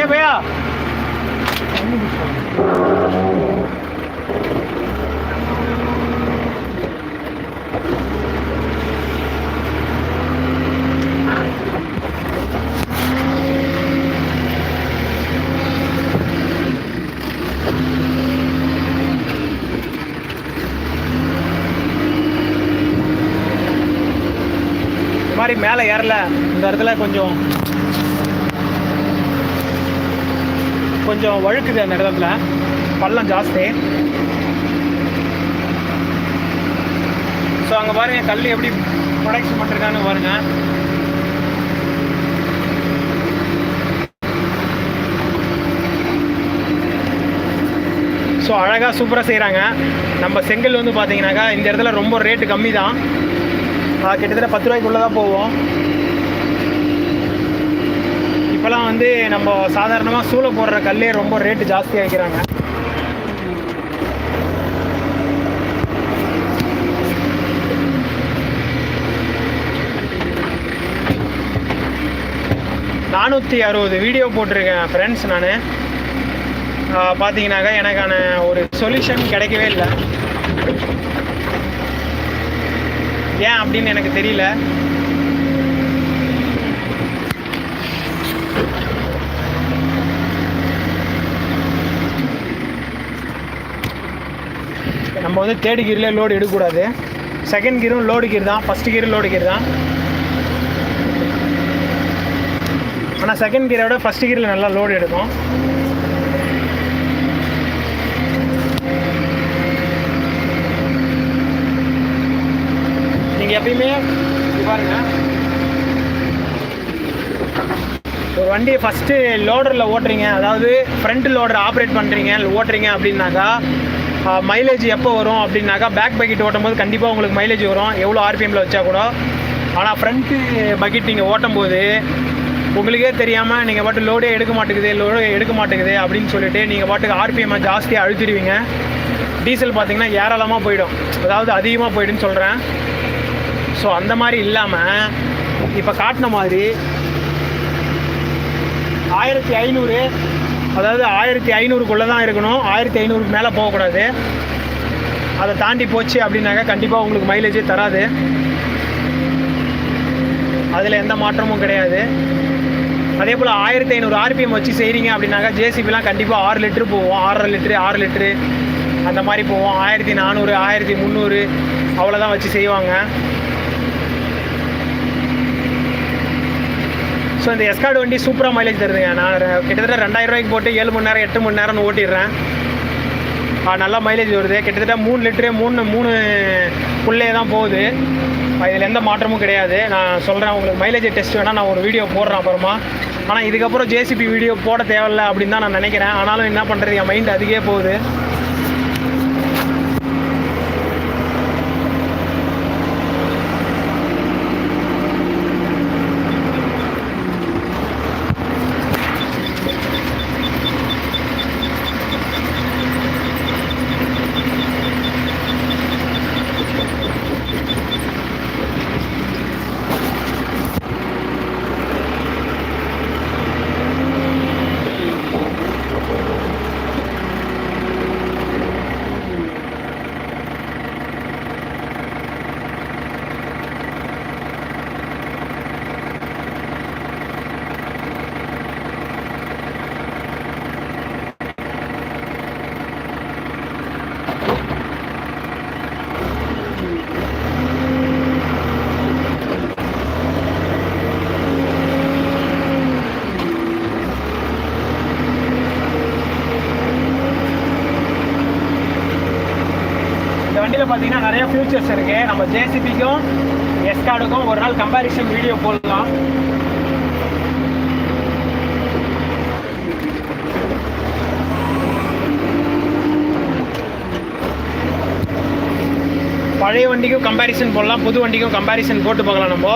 ஏ பையா. மாதிரி மேலே ஏறல. இந்த இடத்துல கொஞ்சம் கொஞ்சம் வழுக்குது அந்த இடத்துல. பள்ளம் ஜாஸ்தி. ஸோ அங்கே பாருங்க கல் எப்படி ப்ரொடக்ஷன் பண்ணிருக்கான்னு பாருங்க. ஸோ அழகாக சூப்பராக செய்கிறாங்க நம்ம செங்கல் வந்து பார்த்தீங்கன்னாக்கா இந்த இடத்துல ரொம்ப ரேட்டு கம்மி தான் கிட்டத்தட்ட பத்து ரூபாய்க்குள்ளே தான் போவோம் வந்து நம்ம சாதாரணமாக சூளை போடுற கல்லே ரொம்ப ரேட்டு ஜாஸ்தி ஆகிக்கிறாங்க நானூற்றி அறுபது வீடியோ போட்டிருக்கேன் ஃப்ரெண்ட்ஸ் நான். பார்த்தீங்கன்னாக்கா எனக்கான ஒரு சொல்யூஷன் கிடைக்கவே இல்லை. ஏன் அப்படின்னு எனக்கு தெரியல. நம்ம வந்து தேர்ட் கீரில் லோடு எடுக்கக்கூடாது. செகண்ட் கீரும் லோடு கீர் தான். ஃபஸ்ட்டு கீரும் லோடு கீர் தான். ஆனால் செகண்ட் கீரை விட ஃபஸ்ட்டு கீரில் நல்லா லோடு எடுக்கும். நீங்கள் எப்பயுமே பாருங்கள் ஒரு வண்டியை ஃபஸ்ட்டு லோடரில் ஓட்டுறீங்க. அதாவது ஃப்ரண்ட் லோடர் ஆப்ரேட் பண்ணுறீங்க ஓட்டுறீங்க அப்படின்னாக்கா மைலேஜ் எப்போ வரும் அப்படின்னாக்கா பேக் பக்கெட் ஓட்டும் போது கண்டிப்பாக உங்களுக்கு மைலேஜ் வரும். எவ்வளோ ஆர்பிஎம்மில் வச்சா கூட. ஆனால் ஃப்ரண்ட்டு பக்கெட் நீங்கள் ஓட்டும் போது உங்களுக்கே தெரியாமல் நீங்கள் பாட்டு லோடே எடுக்க மாட்டேங்குது லோடு எடுக்க மாட்டேங்குது அப்படின்னு சொல்லிட்டு நீங்கள் பாட்டுக்கு ஆர்பிஎம்மை ஜாஸ்தியாக அழுத்திடுவீங்க. டீசல் பார்த்தீங்கன்னா ஏராளமாக போயிடும். அதாவது அதிகமாக போயிடுன்னு சொல்கிறேன் ஸோ அந்த மாதிரி இல்லாமல் இப்போ காட்டின மாதிரி ஆயிரத்தி ஐநூறு அதாவது ஆயிரத்தி ஐநூறுக்குள்ளே தான் இருக்கணும். ஆயிரத்தி ஐநூறுக்கு மேலே போகக்கூடாது. அதை தாண்டி போச்சு அப்படின்னாக்கா கண்டிப்பாக உங்களுக்கு மைலேஜே தராது. அதில் எந்த மாற்றமும் கிடையாது. அதே போல் ஆயிரத்தி ஐநூறு ஆர்பிஎம் வச்சு செய்கிறீங்க அப்படின்னாக்கா ஜேசிபிலாம் கண்டிப்பாக ஆறு லிட்ரு போவோம். ஆறரை லிட்ரு ஆறு லிட்ரு அந்த மாதிரி போவோம். ஆயிரத்தி நானூறு ஆயிரத்தி முந்நூறு அவ்வளோதான் வச்சு செய்வாங்க. ஸோ இந்த எஸ்கார்டு வண்டி சூப்பராக மைலேஜ் தருதுங்க. நான் கிட்டத்தட்ட ரெண்டாயிரம் ரூபாய்க்கு போட்டு ஏழு மணி நேரம் எட்டு மணி நேரம்னு ஓட்டிடுறேன். நல்லா மைலேஜ் வருது. கிட்டத்தட்ட மூணு லிட்டரு மூணு மூணு புள்ளே தான் போகுது. இதில் எந்த மாற்றமும் கிடையாது. நான் சொல்கிறேன் உங்களுக்கு மைலேஜ் டெஸ்ட் வேணால் நான் ஒரு வீடியோ போடுறேன் அப்புறமா. ஆனால் இதுக்கப்புறம் ஜேசிபி வீடியோ போட தேவையில்ல அப்படின்னு தான் நான் நினைக்கிறேன். ஆனாலும் என்ன பண்ணுறது என் மைண்ட் அதுக்கே போகுது. பார்த்தீங்கன்னா நிறைய ஃபியூச்சர்ஸ் இருக்குது நம்ம ஜேசிபிக்கும் எஸ்கார்டுக்கும் ஒரு நாள் கம்பேரிசன் வீடியோ போடலாம். பழைய வண்டிக்கும் கம்பேரிசன் போடலாம் புது வண்டிக்கும் கம்பேரிசன் போட்டு பார்க்கலாம் நம்ம.